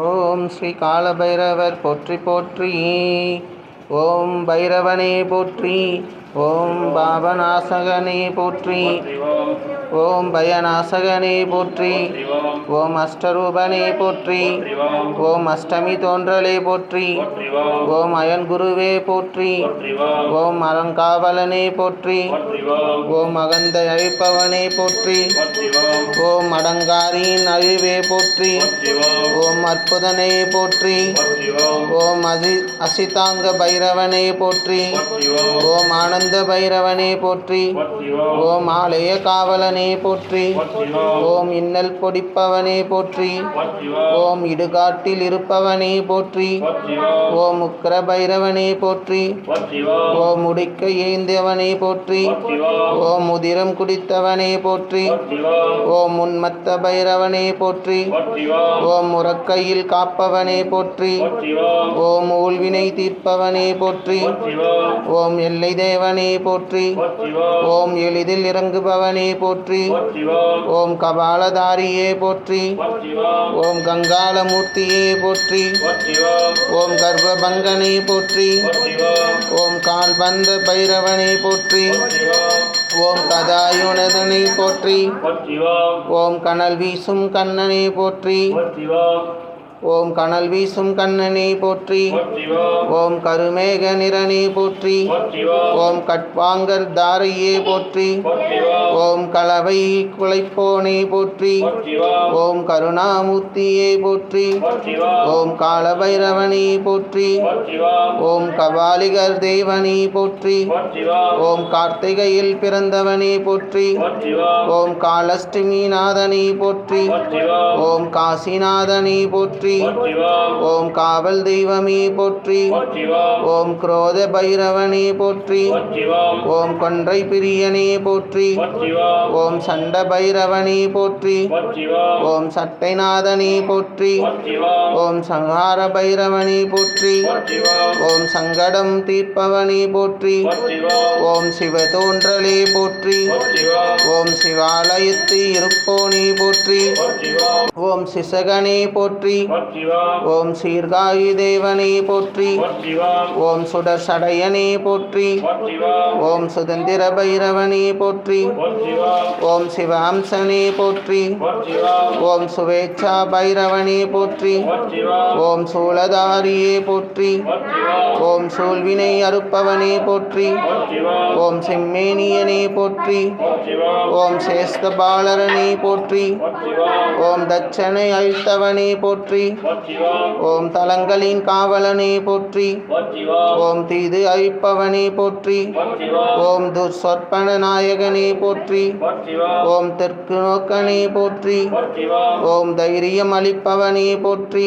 ஓம் ஸ்ரீ காலபைரவர் போற்றி போற்றி ஓம் பைரவனே போற்றி ஓம் பாபநாசகனே போற்றி. ஓம் ஓம் பயநாசகனே போற்றி ஓம் ஓம் அஷ்டரூபனே போற்றி ஓம் அஷ்டமி தோன்றலே போற்றி ஓம் ஓம் அயன் குருவே போற்றி ஓம் ஓம் அறங்காவலனே போற்றி ஓம் ஓம் அகந்தை அழிப்பவனே போற்றி ஓம் அடங்காரியின் அழிவே போற்றி ஓம் ஓம் அற்புதனே போற்றி ஓம் ஓம் அசி அசிதாங்க பைரவனே போற்றி ஓம் ஓம் ஆனந்த பைரவனே போற்றி ஓம் ஆலய காவலனே போற்றி ஓம் இன்னல் பொடிப்பவனே போற்றி ஓம் இடுகாட்டில் இருப்பவனே போற்றி ஓம் உக்கிர பைரவனே போற்றி ஓம் முடிக்க ஏந்தவனே போற்றி ஓம் முதிரம் குடித்தவனே போற்றி ஓம் உன்மத்த பைரவனே போற்றி ஓம் உறக்கையில் காப்பவனே போற்றி ஓம் ஊழ்வினை தீர்ப்பவனே போற்றி ஓம் எல்லை தேவனே போற்றி ஓம் எளிதில் இறங்குபவனே போற்றி போற்றி. ஓம் கபாலதாரியே போற்றி. ஓம் கங்காளமூர்த்தியே போற்றி. ஓம் கர்ப்பபங்கனே போற்றி. ஓம் கால்பந்த பைரவனே போற்றி. ஓம் கதாயுனதனை போற்றி. ஓம் கனல் வீசும் கண்ணனை போற்றி. ஓம் கனல் வீசும் கண்ணனை போற்றி. ஓம் கருமேக நிறனே போற்றி. ஓம் கட்பாங்கர் தாரையே போற்றி. ஓம் கலவை குலைப்போனே போற்றி. ஓம் கருணாமூர்த்தியே போற்றி. ஓம் காலபைரவனே போற்றி. ஓம் கபாலிகர் தேவனே போற்றி. ஓம் கார்த்திகையில் பிறந்தவனே போற்றி. ஓம் காலஷ்டமிநாதனே போற்றி. ஓம் காசிநாதனே போற்றி. ஓம் காவல் தெய்வமே போற்றி. ஓம் குரோத பைரவனே போற்றி. ஓம் கொன்றை பிரியனே போற்றி. ஓம் சண்ட பைரவனே போற்றி ஓம் சட்டைநாதனே போற்றி ஓம் சங்கார பைரவனே போற்றி ஓம் சங்கடம் தீர்ப்பவனே போற்றி ஓம் சிவதோன்றலே போற்றி ஓம் சிவாலயத்து இருப்போனே போற்றி ஓம் சிசகனே போற்றி ஓம் சீர்காழி தேவனே போற்றி ஓம் சுடர் சடையனே போற்றி ஓம் சுதந்திர பைரவனே போற்றி ஓம் சிவாம்சனே போற்றி. ஓம் சுவேச்சா பைரவனே போற்றி. ஓம் சூலதாரியே போற்றி. ஓம் சூழ்வினை அறுப்பவனே போற்றி. ஓம் செம்மேனியனே போற்றி. ஓம் சேஸ்த பாலரனே போற்றி. ஓம் தட்சனை அழித்தவனே போற்றி. ஓம் தலங்களின் காவலனே போற்றி. ஓம் தீது அழிப்பவனே போற்றி. ஓம் துர்சொற்பன நாயகனே போற்றி. ஓம் தெற்கு நோக்கனே போற்றி ஓம் தைரியம் அளிப்பவனே போற்றி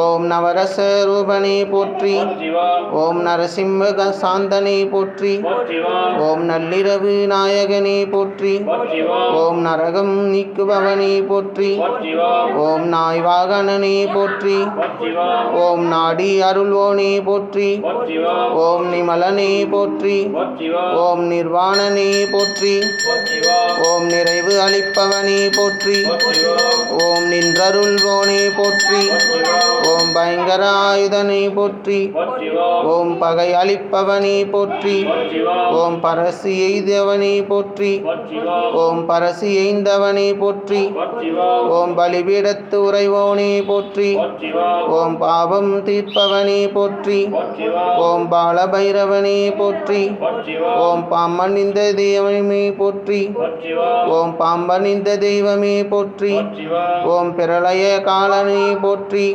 ஓம் நவரச ரூபனே போற்றி ஓம் நரசிம்ம சாந்தனே போற்றி ஓம் நள்ளிரவு நாயகனே போற்றி ஓம் நரகம் நீக்குபவனே போற்றி ஓம் நாய்வாகனனே போற்றி ஓம் நாடி அருள்வோனே போற்றி ஓம் நிமலனே போற்றி ஓம் நிர்வாணனே போற்றி ஓம் நிறைவு அளிப்பவனே போற்றி ஓம் நின்றருள்வோனே போற்றி ஓம் பயங்கர ஆயுதனே போற்றி ஓம் பகை அளிப்பவனே போற்றி ஓம் பரசு எய்தவனே போற்றி ஓம் பரசு எய்ந்தவனே போற்றி ஓம் பலிபீடத்து உறைவோனே போற்றி ஓம் பாவம் தீர்ப்பவனே போற்றி ஓம் பாலபைரவனே போற்றி ஓம் பாம்பனிந்த தெய்வமே போற்றி. ஓம் பாம்பனிந்த தெய்வமே போற்றி. ஓம் பிரளய காலனே போற்றி.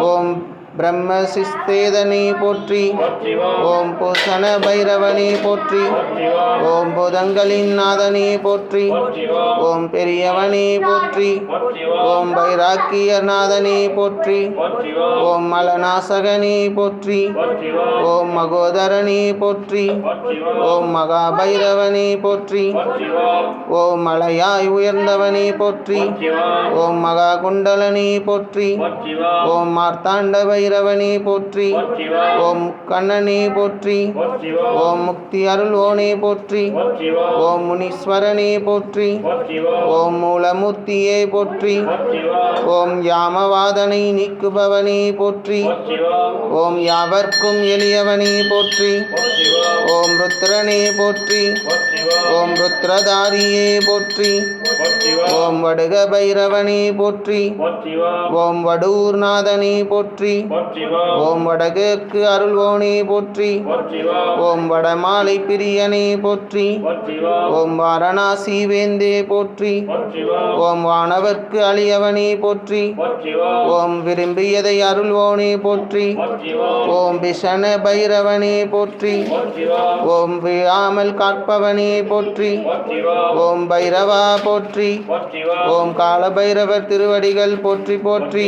ஓம் பிரம்மசிஸ்தேதனே போற்றி ஓம் பூசண பைரவனே போற்றி ஓம் புதங்களின் நாதனே போற்றி ஓம் பெரியவனே போற்றி ஓம் பைராக்கிய பைராக்கியநாதனே போற்றி ஓம் மலநாசகனே போற்றி ஓம் மகோதரனே போற்றி ஓம் மகாபைரவனே போற்றி ஓம் மலையாய் உயர்ந்தவனே போற்றி ஓம் மகா குண்டலனே போற்றி ஓம் மார்த்தாண்ட பைரவனே போற்றி ஓம் கண்ணனே போற்றி ஓம் முக்தி அருள்வோனே போற்றி ஓம் முனீஸ்வரனே போற்றி ஓம் மூலமூர்த்தியே போற்றி ஓம் யாமவாதனை நீக்குபவனே போற்றி ஓம் யாவர்க்கும் எளியவனே போற்றி ஓம் ருத்ரனே போற்றி ஓம் ருத்ரதாரியே போற்றி ஓம் வடுக பைரவனே போற்றி ஓம் வடூர்நாதனே போற்றி ஓம் வடகிழக்கு அருள்வோனே போற்றி. ஓம் வடமாலை பிரியனே போற்றி. ஓம் வாரணாசி வேந்தே போற்றி. ஓம் வானவர்க்கு அழியவனே போற்றி. ஓம் விரும்பியதை அருள்வோனே போற்றி. ஓம் விஷண பைரவனே போற்றி. ஓம் விழாமல் காப்பவனே போற்றி. ஓம் பைரவா போற்றி. ஓம் கால பைரவர் திருவடிகள் போற்றி போற்றி.